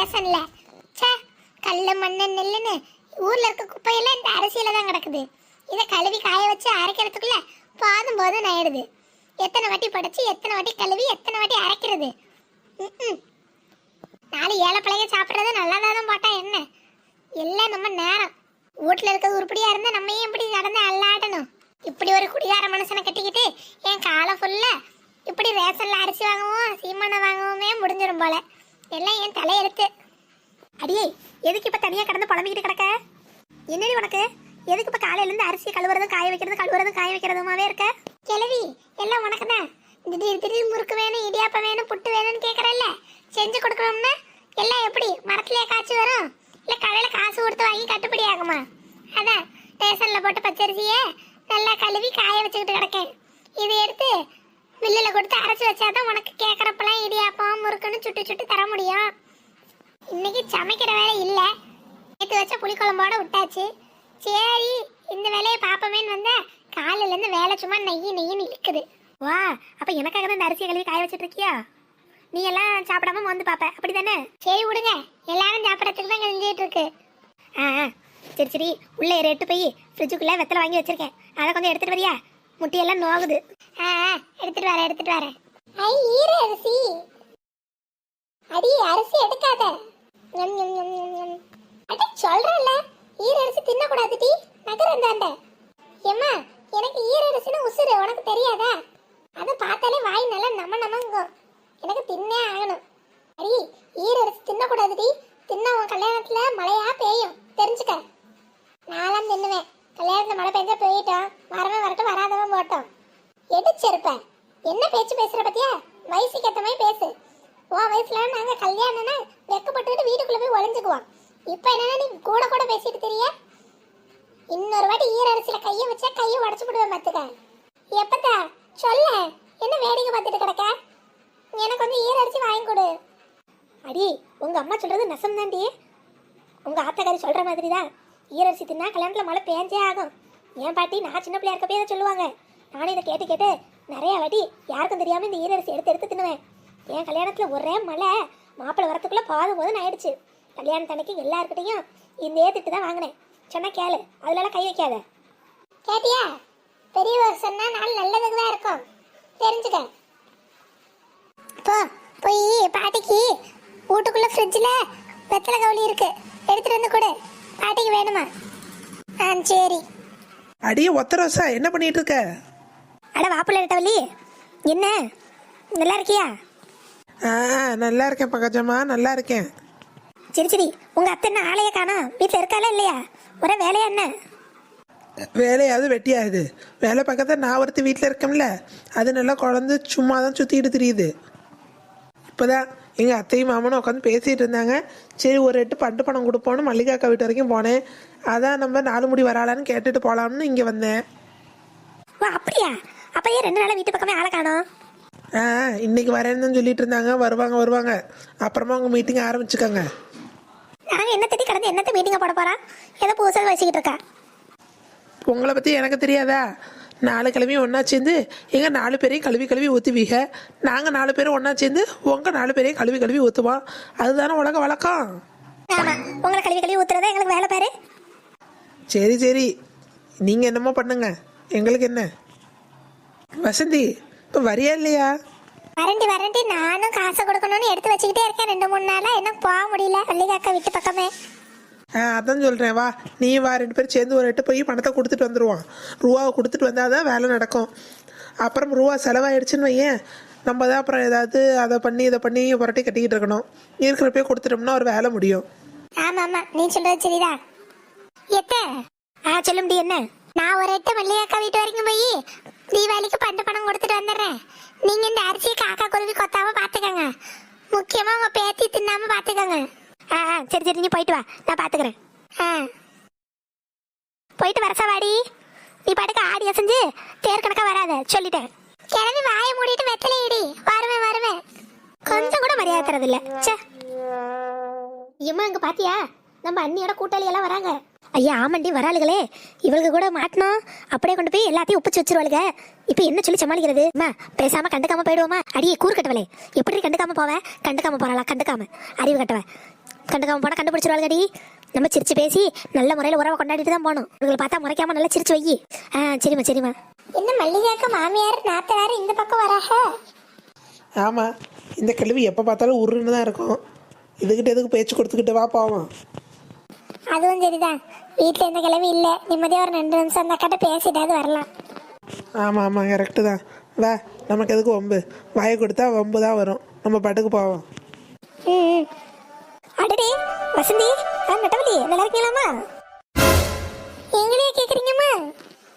ரேஷன்ல. ச்சே கல் மண்ணு நெல்லுன்னு ஊர்ல இருக்க குப்பையெல்லாம் இந்த அரிசியில தான் கிடக்குது. இதை கழுவி காய வச்சு அரைக்கிறதுக்குள்ள போதும் போதும் ஆயிடுது. எத்தனை வாட்டி படைச்சு எத்தனை வாட்டி கழுவி எத்தனை வாட்டி அரைக்கிறது? நாலு ஏழை பிள்ளைங்க சாப்பிட்றது நல்லா தான் போட்டா என்ன? எல்லாம் நம்ம நேரம். வீட்டில் இருக்கிறது உருப்படியாக இருந்தால் நம்ம ஏன் இப்படி நடந்து அல்லாடணும் இப்படி ஒரு குடிகார மனுஷனை கட்டிக்கிட்டு என் காலம் ஃபுல்லாக இப்படி ரேஷனில் அரிசி வாங்கவும் சீமானை வாங்கவுமே முடிஞ்சிடும் போல. எல்லாம் என் தலையெழுத்து. அடியே எதுக்கு இப்போ தனியாக கடந்து புலம்பிக்கிட்டு கிடக்க? என்னடி உனக்கு? எதுக்கு இப்போ காலையிலேருந்து அரிசியை கழுவுறதும் காய வைக்கிறதும் கழுவுறதும் காய வைக்கிறதுமாவே இருக்க? கிளவி எல்லாம் உனக்கு தான் திடீர் திடீர் முறுக்கு வேணும் இடியாப்பம் வேணும் புட்டு வேணும்னு கேட்குறேன்ல செஞ்சு கொடுக்கணும்னா எல்லாம் எப்படி? மரத்திலே காய்ச்சி வரும்? இல்லை கடையில் காசு கொடுத்து வாங்கி கட்டுப்படி ஆகுமா? அதான் ரேஷன்ல போட்டு பச்சரிசியை நல்லா கழுவி காய வச்சுக்கிட்டு கிடக்கேன். இதை எடுத்து மில்லில் கொடுத்து அரைச்சி வச்சாதான் உனக்கு கேட்குறப்பெல்லாம் இடியாப்பம் முறுக்குன்னு சுட்டு சுட்டு தர முடியும். இன்னைக்கு சமைக்கிற வேலை இல்லை. நேற்று வச்ச புளிக்குழம்போட விட்டாச்சு. சரி இந்த வேலையை பார்ப்போமேன்னு வந்தா காலையிலேருந்து வேலை சும்மா நெய்யி நெய்ன்னு இழுக்குது. வா அப்போ எனக்காக தான் இந்த அரிசி கழுவி காய வச்சிட்டு இருக்கியா? நீ எல்லாம் சாப்பிடாம வந்து பார்ப்ப அப்படி தானே சரி விடுங்க எல்லாரும் சாப்பிட்றதுக்கு தான் கழிஞ்சிட்டு இருக்கு. ஆ ஆ, சரி சரி உள்ளே ரெட்டு போய் ஃப்ரிட்ஜுக்குள்ளே வெத்தலை வாங்கி வச்சிருக்கேன். அதை கொஞ்சம் எடுத்துகிட்டு வரியா? முட்டியெல்லாம் நோகுது ஆ ஆ, எடுத்துட்டு வரேன் எடுத்துட்டு வரேன். ஐ ஈர அரிசி. அடி அரிசி எடுக்காத. ஞம், ஞம், ஞம், ஞம், ஞம். அட சொல்றேன்ல. ஈர அரிசி தின்னக்கூடாது டி. நகரம் தாண்ட ஏம்மா எனக்கு ஈர அரிசினா உசுறு உனக்கு தெரியாதா? அதை பார்த்தாலே வாய் நல்லா நம்ம நமங்கும் எனக்கு தின்னே ஆகணும். அடி ஈர அரிசி தின்னக்கூடாது டி. தின்ன உன் கல்யாணத்துல மழையா பெய்யும். தெரிஞ்சுக்க. நான்லாம் தின்னுவேன். கல்யாணத்துல மழை பெஞ்சா போயிட்டோம் வரவன் வரட்டும் வராதவன் போட்டோம் எடுச்சிருப்பேன். என்ன பேச்சு பேசுற பத்தியா? வயசுக்கு ஏத்த மாதிரி பேசு. உன் வயசுல நாங்க கல்யாணம்னா வெக்கப்பட்டுட்டு வீட்டுக்குள்ள போய் ஒளிஞ்சுக்குவோம். இப்ப என்னன்னா நீ கூட கூட பேசிட்டு தெரிய? இன்னொரு வாட்டி ஈர கையை கைய வச்சா கைய உடச்சு விடுவேன் பாத்துக்க. எப்பத்தா? சொல்ல. என்ன வேடிக்கை பார்த்துட்டு கிடக்க? எனக்கு வந்து ஈரரிசி வாங்கி கொடு. அடி உங்க அம்மா சொல்றது நெசம் தாண்டி உங்க ஆத்தக்காரி சொல்ற மாதிரி தான் ஈரரிசி தின்னா கல்யாணத்துல மழை பேஞ்சே ஆகும். ஏன் பாட்டி? நான் சின்ன பிள்ளையா இருக்கப்பே சொல்லுவாங்க. நானும் இதை கேட்டு கேட்டு நிறைய வாட்டி யாருக்கும் தெரியாம இந்த ஈரரிசி எடுத்து எடுத்து தின்னுவேன். என் கல்யாணத்துல ஒரே மழை. மாப்பிள்ளை வரத்துக்குள்ள பாதும் போதும் ஆயிடுச்சு. கல்யாணத்தன்னைக்கு எல்லாருக்கிட்டையும் இந்த திட்டு தான் வாங்கினேன். சொன்னா கேளு. அதுலலாம் கை வைக்காத. கேட்டியா? பெரியவர் சொன்னா நாள் நல்லதுக்கு தான் இருக்கும். தெரிஞ்சுக்க. போ போய் பாட்டிக்கு வீட்டுக்குள்ள ஃப்ரிட்ஜில் வெத்தலை கவுளி இருக்கு. எடுத்துட்டு வந்து கொடு. பாட்டிக்கு வேணுமா? ஆ சரி. அடியே ஒத்த ரோசா என்ன பண்ணிட்டு இருக்க? அட வாப்புல நெட்டவள்ளி என்ன? நல்லா இருக்கியா? ஆ நல்லா இருக்கேன் பங்கஜம்மா நல்லா இருக்கேன். சரி சரி. உங்க அத்தை என்ன ஆளைய காணோம் வீட்டில் இருக்காளா இல்லையா? ஒரே வேலையா என்ன? வேலையாவது வெட்டியாகுது. வேலை பக்கத்தில் நான் ஒருத்தி வீட்டில் இருக்கேன்ல. அது நல்லா குழந்து சும்மா தான் சுற்றிட்டு தெரியுது. இப்போதான் எங்கள் அத்தையும் மாமனும் உட்காந்து பேசிகிட்டு இருந்தாங்க. சரி ஒரு எட்டு பண்டு பணம் கொடுப்போன்னு மல்லிகாக்கா வீட்டு வரைக்கும் போனேன். அதான் நம்ம நாலு முடி வராளான்னு கேட்டுட்டு போகலாம்னு இங்கே வந்தேன். அப்படியா? அப்ப ஏன் ரெண்டு நாளா வீட்டு பக்கமே ஆளை காணோம். ஆ இன்னைக்கு வரேன்னு சொல்லிட்டு இருந்தாங்க. வருவாங்க வருவாங்க. அப்புறமா உங்கள் மீட்டிங் ஆரம்பிச்சுக்கோங்க. நாங்க என்ன தட்டி கடந்து என்னத்தை மீட்டிங்க போட போறோம் ஏதோ புதுசாக வச்சுக்கிட்டு இருக்கா. உங்களை பற்றி எனக்கு தெரியாதா? நாலு கிழமையும் ஒன்றா சேர்ந்து எங்கள் நாலு பேரையும் கழுவி கழுவி ஊற்றுவீங்க நாங்கள் நாலு பேரும் ஒன்றா சேர்ந்து உங்கள் நாலு பேரையும் கழுவி கழுவி ஊற்றுவோம் அதுதானே உலக வழக்கம். ஆமா உங்களை கழுவி கழுவி ஊத்துறதா எங்களுக்கு வேலை பாரு. சரி சரி. நீங்கள் என்னமோ பண்ணுங்க. எங்களுக்கு என்ன? வசந்தி இப்போ வரியா இல்லையா? வரண்டி வரண்டி நானும் காசை கொடுக்கணும்னு எடுத்து வச்சுக்கிட்டே இருக்கேன். ரெண்டு மூணு நாளா என்ன போக முடியல. மல்லிகாக்கா வீட்டு பக்கமே. ஆ அதான் சொல்கிறேன் வா நீ வா ரெண்டு பேரும் சேர்ந்து ஒரு எட்டு போய் பணத்தை கொடுத்துட்டு வந்துடுவான் ரூபாவை கொடுத்துட்டு வந்தால் தான் வேலை நடக்கும். அப்புறம் ரூபா செலவாயிடுச்சுன்னு வையேன். நம்ம தான் அப்புறம் ஏதாவது அதை பண்ணி இதை பண்ணி புரட்டி கட்டிக்கிட்டு இருக்கணும். இருக்கிறப்பே கொடுத்துட்டோம்னா ஒரு வேலை முடியும். ஆமா ஆமா. நீ சொல்றது சரிதான். எத்த? ஆ சொல்ல முடியும் என்ன? நான் ஒரு எட்டு மல்லிகாக்கா வீட்டு வரைக்கும் போய் தீபாவளிக்கு பண்டு பணம் கொடுத்துட்டு வந்துடுறேன். நீங்க இந்த அரிசி காக்கா குருவி கொத்தாம பாத்துக்கோங்க. முக்கியமா உங்க பேத்தி தின்னாம பாத்துக்கோங்க. ஆ ஆ, சரி சரி நீ போயிட்டு வா. நான் பாத்துக்கிறேன். ஆ. போயிட்டு வரசா வாடி நீ பாட்டுக்கு ஆடி அசைஞ்சு தேர் கணக்கா வராத. சொல்லிட்டேன். கிளம்பி வாயை மூடிட்டு வெத்தலை இடி. வருவேன் வருவேன். கொஞ்சம் கூட மரியாதை தரதில்ல. ச்சே. ஏம்மா அங்க பாத்தியா? நம்ம அண்ணியோட கூட்டாளி எல்லாம் வராங்க. ஐயா ஆமாண்டி வராளுகளே. இவளுக்கு கூட மாட்டணும் அப்படியே கொண்டு போய் எல்லாத்தையும் ஒப்பிச்சு வச்சிருவாளுங்க இப்போ என்ன சொல்லி சமாளிக்கிறது? அம்மா பேசாம கண்டுக்காம போயிடுவோமா? அடியே கூறு கட்டவளே. எப்படி கண்டுக்காம போவ? கண்டுக்காம போறாளா? கண்டுக்காம. அறிவு கட்டவ. கண்டுக்காம போனால் கண்டுபிடிச்சிருவாங்கடி நம்ம சிரிச்சு பேசி நல்ல முறையில் உறவை கொண்டாடிட்டு தான் போகணும். உங்களை பார்த்தா முறைக்காம நல்லா சிரிச்சு வை ஆ சரிம்மா சரிம்மா. என்ன மல்லிகாக்கு மாமியார் நாத்தனார் இந்த பக்கம் வராக? ஆமாம் இந்த கிழவி எப்போ பார்த்தாலும் உருன்னு தான் இருக்கும். இதுக்கிட்ட எதுக்கு பேச்சு கொடுத்துக்கிட்டு வா போவோம். அதுவும் சரிதான். வீட்டில் எந்த கிளவி இல்லை. நிம்மதியாக ஒரு ரெண்டு நிமிஷம் அந்த அக்காட்ட பேசிட்டாவது வரலாம். ஆமாம் ஆமாம் கரெக்டு தான். வா நமக்கு எதுக்கு வம்பு? வாயை கொடுத்தா வம்பு தான் வரும். நம்ம பாட்டுக்கு போவோம். ம் அடடே வசந்தி ஆ நட்டவலி நல்லா இருக்கீங்களாம்மா எங்களையே கேட்குறீங்கம்மா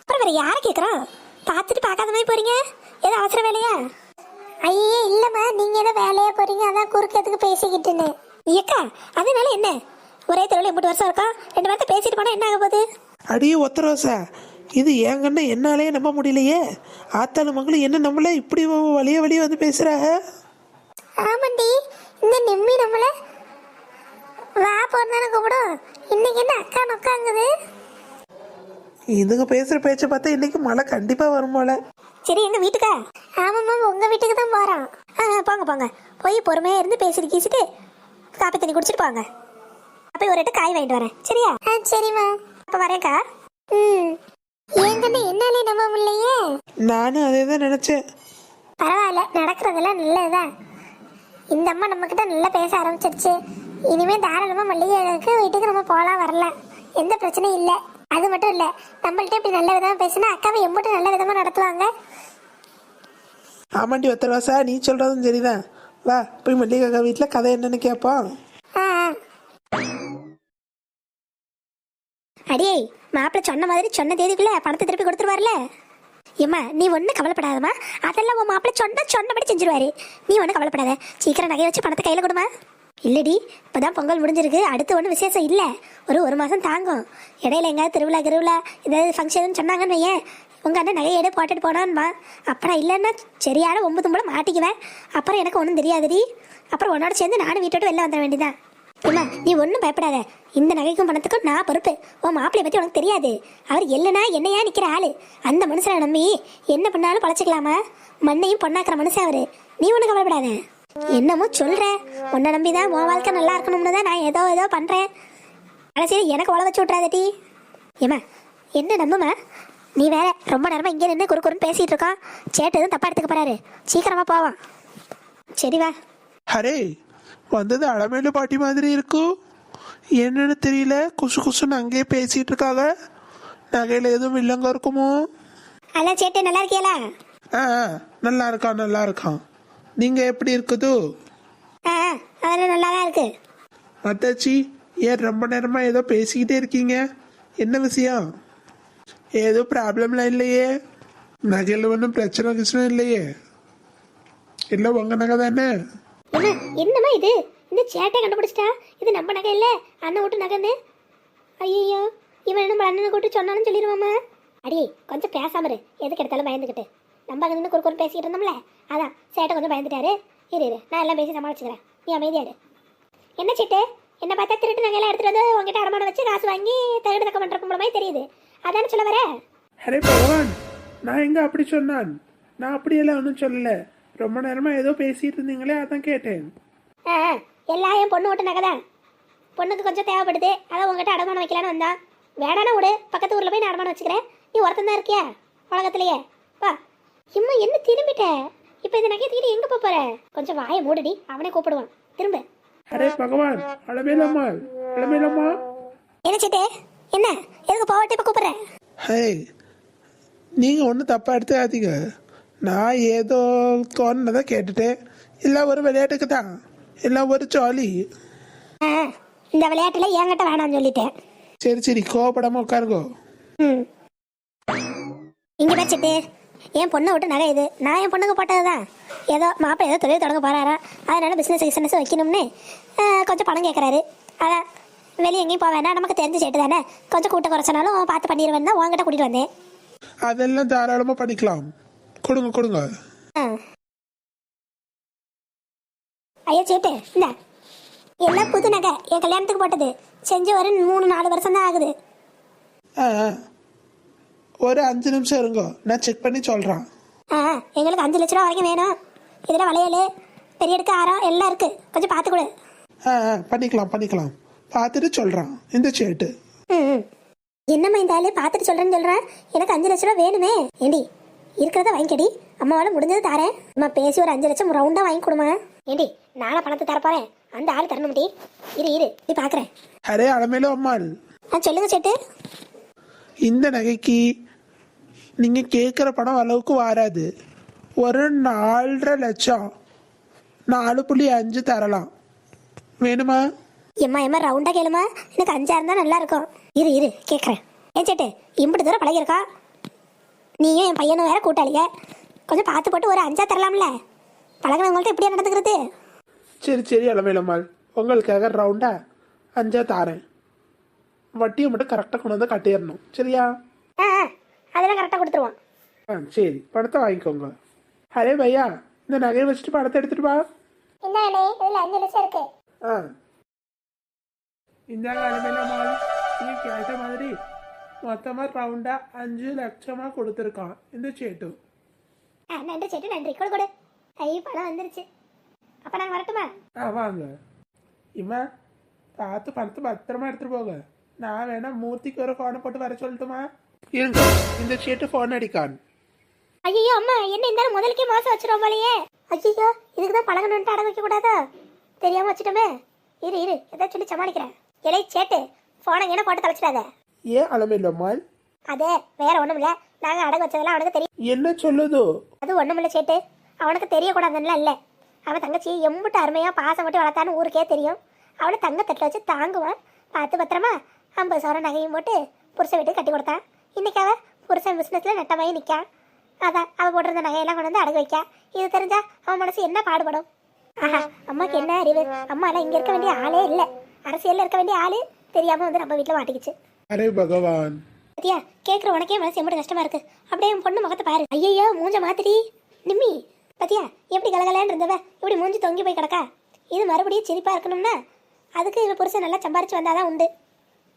அப்புறம் வேற யாரை கேட்குறோம் பார்த்துட்டு பார்க்காத மாதிரி போறீங்க? ஏதோ அவசர வேலையா? ஐயே இல்லைம்மா. நீங்கள் ஏதோ வேலையாக போகிறீங்க அதான் குறுக்கிறதுக்கு பேசிக்கிட்டுன்னு ஏக்கா அதனால என்ன? ஒரே தெருவில் எண்பது வருஷம் இருக்கோம் ரெண்டு வார்த்தை பேசிட்டு போனால் என்ன ஆக போகுது? அடியே ஒத்த ரோசா இது கண்ணை என்னாலே நம்ப முடியலையே. ஆத்தாளு மகளும் என்ன நம்மள இப்படி வழிய வழிய வந்து பேசுகிறாங்க ஆமாண்டி இந்த நிம்மி நம்மள வா போன்னு கூப்பிடும் இன்னைக்கு என்ன அக்கா நொக்காங்குது? இதுங்க பேசுகிற பேச்சை பார்த்தா இன்னைக்கு மழை கண்டிப்பாக வரும் போல. சரி எங்க வீட்டுக்கா? ஆமாம்மா உங்கள் வீட்டுக்கு தான் போகிறோம் ஆ போங்க போங்க. போய் பொறுமையாக இருந்து பேசிட்டு கீசிட்டு காப்பி தண்ணி குடிச்சிட்டு போங்க. அப்போ ஒரு எட்டு காய் வாங்கிட்டு வரேன். சரியா? ஆ சரிம்மா. அப்போ வரேன்க்கா. ம். ஏங்கண்ணே என்னாலே நம்ப முடியலையே? நானும் அதே தான் நினச்சேன். பரவாயில்ல நடக்கிறதெல்லாம் நல்லதுதான். இந்த அம்மா நம்மக்கிட்ட நல்லா பேச ஆரம்பிச்சிருச்சு. இனிமே தாராளமாக மல்லிகைக்கு வீட்டுக்கு நம்ம போகலாம் வரலாம். எந்த பிரச்சனையும் இல்லை. அது மட்டும் இல்லை நம்மள்ட்ட இப்படி நல்ல விதமாக பேசினா அக்காவை எம்பிட்டு நல்ல விதமாக நடத்துவாங்க. ஆமாண்டி ஒத்த ரோசா நீ சொல்கிறதும் சரிதான். வா போய் மல்லிகா வீட்டில் கதை என்னன்னு கேட்போம். அடியே மாப்பிள்ள சொன்ன மாதிரி சொன்ன தேதிக்குள்ள பணத்தை திருப்பி கொடுத்துருவார்ல? ஏம்மா நீ ஒன்றும் கவலைப்படாதம்மா. அதெல்லாம் உன் மாப்பிள்ள சொன்ன சொன்னபடி செஞ்சிருவாரு. நீ ஒன்றும் கவலைப்படாத. சீக்கிரம் நகையை வச்சு பணத்தை கையில் கொடுமா. இல்லடி இப்போதான் பொங்கல் முடிஞ்சிருக்கு. அடுத்து ஒன்றும் விசேஷம் இல்லை. ஒரு ஒரு மாதம் தாங்கும். இடையில எங்கேயாவது திருவிழா திருவிழா ஏதாவது ஃபங்க்ஷன் சொன்னாங்கன்னு வையேன். உங்கள் அண்ணன் நகையை எடு போட்டுட்டு போனான்பா அப்புறம் இல்லைன்னா சரியான ஒம்பது மூலம் மாட்டிக்குவேன். அப்புறம் எனக்கு ஒன்றும் தெரியாதுடி. அப்புறம் உன்னோட சேர்ந்து நானும் வீட்டோட வெளில வந்துட வேண்டியதான் அம்மா நீ ஒன்றும் பயப்படாத. இந்த நகைக்கும் பணத்துக்கும் நான் பொறுப்பு. உன் மாப்பிளைய பற்றி உனக்கு தெரியாது. அவர் இல்லைனா என்னையா நிற்கிற ஆளு. அந்த மனுஷனை நம்பி என்ன பண்ணாலும் பழச்சிக்கலாமா? மண்ணையும் பொண்ணாக்குற மனுஷன் அவர். நீ ஒன்றும் கவலைப்படாத. என்னமோ சொல்கிற உன்னை நம்பி தான் உன் வாழ்க்கை நல்லா இருக்கணும்னு தான் நான் ஏதோ ஏதோ பண்ணுறேன் கடைசியில் எனக்கு உழ வச்சு விட்றாதடி ஏம்மா என்ன நம்புமா நீ வேற ரொம்ப நேரமாக இங்கே நின்று குறு குறுன்னு பேசிகிட்டு இருக்கோம் சேட்டு எதுவும் தப்பாக எடுத்துக்க போறாரு. சீக்கிரமாக போவான். சரி வா. ஹரே வந்தது அலமேலு பாட்டி மாதிரி இருக்கும். என்னன்னு தெரியல. குசு குசுன்னு அங்கேயே பேசிட்டு இருக்காங்க. நகையில் எதுவும் இல்லங்க இருக்குமோ? அதான் சேட்டு நல்லா இருக்கியலா? ஆ ஆ, நல்லா இருக்கான் நல்லா இருக்கான். நீங்கள் எப்படி இருக்குது? ஆ ஆ, அதெல்லாம் நல்லா தான் இருக்கு. அத்தாச்சி ஏன் ரொம்ப நேரமாக ஏதோ பேசிக்கிட்டே இருக்கீங்க? என்ன விஷயம்? ஏதோ ப்ராப்ளம்லாம் இல்லையே. நகையில் ஒன்றும் பிரச்சனை கிச்சனை இல்லையே. இல்லை உங்கள் நகை தானே? என்ன என்னம்மா இது? இந்த சேட்டை கண்டுபிடிச்சிட்டா? இது நம்ம நகை இல்லை அண்ணன் விட்டு நகைன்னு. ஐயோ இவன் நம்ம அண்ணனை கூட்டு சொன்னாலும் சொல்லிடுவாமா அடி கொஞ்சம் பேசாம இரு. எதுக்கு எடுத்தாலும் பயந்துக்கிட்டு நம்ம அங்கே நின்று குறுக்குறு பேசிக்கிட்டு இருந்தோம்ல? அதான் சேட்டை கொஞ்சம் பயந்துட்டாரு. இரு இரு நான் எல்லாம் பேசி சமாளிச்சுக்கிறேன். நீ அமைதியா இரு. என்ன சேட்டு? என்ன பார்த்தா திருட்டு நகையெல்லாம் எடுத்துட்டு வந்து உங்ககிட்ட அடமானம் வச்சு காசு வாங்கி தகுடு தக்க பண்ணுற மூலமாக தெரியுது. அதானே சொல்ல வர? ஹரே பகவான் நான் எங்க அப்படி சொன்னான்? நான் அப்படியெல்லாம் ஒன்றும் சொல்லலை. ரொம்ப நேரமாக ஏதோ பேசிட்டு இருந்தீங்களே அதான் கேட்டேன். ஆ எல்லாம் என் பொண்ணு விட்டு நகை தான் பொண்ணுக்கு கொஞ்சம் தேவைப்படுது. அதான் உங்ககிட்ட அடமானம் வைக்கலான்னு வந்தான் வேணானா விடு. பக்கத்து ஊரில் போய் நான் அடமானம் வச்சுக்கிறேன். நீ ஒருத்தன் தான் இருக்கியா? உலகத்திலேயே. வா. இம்மா என்ன திரும்பிட்ட? இப்போ இந்த நகையை தூக்கிட்டு எங்கே போக போற? கொஞ்சம் வாயை மூடுடி. அவனே கூப்பிடுவான். திரும்ப. அரே பகவான் அலமேலம்மா அலமேலம்மா என்ன சேட்டே என்ன? எதுக்கு போவட்டே இப்போ கூப்பிடுறேன் ஹே நீங்கள் ஒன்றும் தப்பாக எடுத்துக்காதீங்க. நான் ஏதோ தோணுனதை கேட்டுட்டேன். எல்லாம் ஒரு விளையாட்டுக்கு தான். எல்லாம் ஒரு ஜாலி. ஆ இந்த விளையாட்டில் என்கிட்ட வேணாம்னு சொல்லிட்டேன். சரி சரி கோவப்படாமல் உட்காருங்கோ. ம். இங்கே வச்சுட்டு என் பொண்ணை விட்டு நகை இது. நான் என் பொண்ணுக்கு போட்டது தான். ஏதோ மாப்பிள்ளை ஏதோ தொழில் தொடங்க போறாரா. அதனால பிஸ்னஸ் கிஸ்னஸ் வைக்கணும்னு ஆ, கொஞ்சம் பணம் கேட்குறாரு அதான் வெளியே எங்கேயும் போக வேணாம். நமக்கு தெரிஞ்ச சேட்டு தானே. கொஞ்சம் கூட்ட குறைச்சனாலும் பார்த்து பண்ணிடுவேன் தான் உங்ககிட்ட கூட்டிகிட்டு வந்தேன். அதெல்லாம் தாராளமாக பண்ணிக்கலாம். கொடுங்க கொடுங்க. ஐயா சேட்டு இந்த. எல்லாம் புது நகை? என் கல்யாணத்துக்கு போட்டது. செஞ்சு ஒரு மூணு நாலு வருஷம் தான் ஆகுது. ஆ ஆ. ஒரு அஞ்சு நிமிஷம் இருங்கோ. நான் செக் பண்ணி சொல்கிறேன் ஆ எங்களுக்கு அஞ்சு லட்ச ரூபா வரைக்கும் வேணும். இதில் வளையல் பெரிய எடுக்க ஆரம் எல்லாம் இருக்கு. கொஞ்சம் பார்த்து கொடு. ஆ ஆ. பண்ணிக்கலாம் பண்ணிக்கலாம். பார்த்துட்டு சொல்கிறான் இந்த சேட்டு. ம் ம். என்னம்மா இந்த ஆளு? பார்த்துட்டு சொல்றேன்னு சொல்றேன் எனக்கு அஞ்சு லட்ச ரூபா வேணுமே. ஏண்டி இருக்கிறத வாங்கிக்கடி. அம்மாவால முடிஞ்சது தரேன். அம்மா பேசி ஒரு அஞ்சு லட்சம் ரவுண்டா வாங்கி கொடுமா. ஏண்டி நானே பணத்தை தரப்போறேன் அந்த ஆள் தரணும் டி. இரு இரு. நீ பாக்குறேன். அரே அலமேலு அம்மாள் ஆ சொல்லுங்க சேட்டு. இந்த நகைக்கு நீங்கள் கேட்குற பணம் அளவுக்கு வராது. ஒரு நாலரை லட்சம். நாலு புள்ளி அஞ்சு தரலாம். வேணுமா? எம்மா எம்மா ரவுண்டா கேளுமா. எனக்கு அஞ்சா இருந்தா நல்லா இருக்கும். இரு இரு. கேட்குறேன் ஏன் சேட்டு இம்புட்டு தூரம் பழகிருக்கா நீயும் என் பையனும் வேற கூட்டாளிங்க கொஞ்சம் பார்த்து போட்டு ஒரு அஞ்சா தரலாம்ல. பழகினவங்கள்ட்ட எப்படியா நடந்துக்கிறது? சரி சரி அலமேலம்மாள். உங்களுக்காக ரவுண்டா அஞ்சா தாரேன். வட்டியை மட்டும் கரெக்டாக கொண்டு வந்து கட்டிடணும். சரியா? ஆ ஆ, அதெல்லாம் கரெக்டாக கொடுத்துருவோம். ஆ சரி. பணத்தை வாங்கிக்கோங்க. அரே பையா இந்த நகையை வச்சுட்டு பணத்தை எடுத்துட்டு வா. அண்ணே இதுல அஞ்சு லட்சம் இருக்கு. ஆ. இந்த அலமேலம்மாள். நீங்கள் கேட்ட மாதிரி மொத்தமாக ரவுண்டாக அஞ்சு லட்சமாக கொடுத்துருக்கான். இந்த சேட்டு. ஆ நன்றி சேட்டு நன்றி கொடு கொடு. ஐ பணம் வந்துருச்சு. அப்போ நாங்கள் வரட்டுமா? ஆ வாங்க. இம்மா பார்த்து பணத்தை பத்திரமா எடுத்துட்டு போங்க. நான் வேணா மூர்த்திக்கு ஒரு ஃபோனை போட்டு வர சொல்லட்டுமா? இருங்க இந்த சேட்டு ஃபோன் அடிக்கான். ஐயோ அம்மா என்ன இந்த முதலுக்கே மாசம் வச்சிரும் போலயே. ஐயோ இதுக்கு தான் பழகணுன்ட்டு அடங்க வைக்க கூடாதா? தெரியாம வச்சுட்டோமே. இரு இரு ஏதாவது சொல்லி சமாளிக்கிறேன். இலை சேட்டு போனை என்ன போட்டு தொலைச்சிடாத. ஏன் அலமையிலம்மாள் அது வேற ஒண்ணும் இல்ல நாங்க அடகு வச்சதெல்லாம் அவனுக்கு தெரியும். என்ன சொல்லுதோ? அது ஒண்ணும் இல்ல சேட்டு. அவனுக்கு தெரியக்கூடாதுன்னு இல்ல. அவன் தங்கச்சி எம்புட்டு அருமையா பாசம் மட்டும் வளர்த்தான்னு ஊருக்கே தெரியும். அவனை தங்க தட்டில் வச்சு தாங்குவான். பார்த்து பத்திரமா ஐம்பது சவரம் நகையும் போட்டு புருஷன் வீட்டுக்கு கட்டி கொடுத்தான் இன்னைக்கு அவ புருஷன் பிசினஸ்ல நட்டமாயி நிக்கான் அதான் அவ போட்டிருந்த நகையெல்லாம் கொண்டு வந்து அடகு வைக்க. இது தெரிஞ்சா அவன் மனசு என்ன பாடுபடும்? ஆஹா அம்மாக்கு என்ன அறிவு? அம்மா எல்லாம் இங்க இருக்க வேண்டிய ஆளே இல்ல. அரசியல்ல இருக்க வேண்டிய ஆளு தெரியாம வந்து நம்ம வீட்டுல மாட்டிக்கிச்சு. அரே பகவான். பத்தியா கேட்குற உனக்கே மனசு எம்பிட்டு கஷ்டமா இருக்கு. அப்படியே உன் பொண்ணு முகத்தை பாரு. ஐயோ மூஞ்ச மாத்திரி நிம்மி பத்தியா எப்படி கலகலன்னு இருந்தவ இப்படி மூஞ்சி தொங்கி போய் கிடக்கா? இது மறுபடியும் சிரிப்பா இருக்கணும்னா அதுக்கு இவ புருஷன் நல்லா சம்பாரிச்சு வந்தாதான் உண்டு.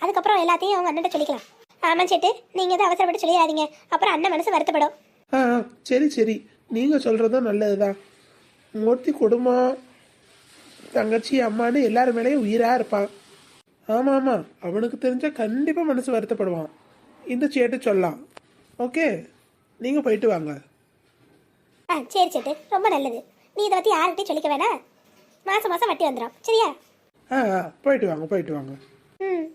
அதுக்கப்புறம் எல்லாத்தையும் அவங்க அண்ணன் சொல்லிக்கலாம். ஆமா சேட்டு நீங்க எதுவும் அவசரப்பட்டு சொல்லிடாதீங்க. அப்புறம் அண்ணன் மனசு வருத்தப்படும். ஆ ஆ, சரி சரி. நீங்கள் சொல்கிறதும் நல்லதுதான். மூர்த்தி குடும்பம் தங்கச்சி அம்மான்னு எல்லார் மேலேயும் உயிராக இருப்பான். ஆமாம் ஆமாம் அவனுக்கு தெரிஞ்சா கண்டிப்பாக மனசு வருத்தப்படுவான். இந்த சேட்டு சொல்லலாம். ஓகே? நீங்கள் போயிட்டு வாங்க. ஆ சரி சேட்டு. ரொம்ப நல்லது. நீ இதை பத்தி யார்கிட்டயும் சொல்லிக்க வேணாம் மாசம் மாசம் வட்டி வந்துடும் சரியா? ஆ ஆ போயிட்டு வாங்க போயிட்டு வாங்க. ம்.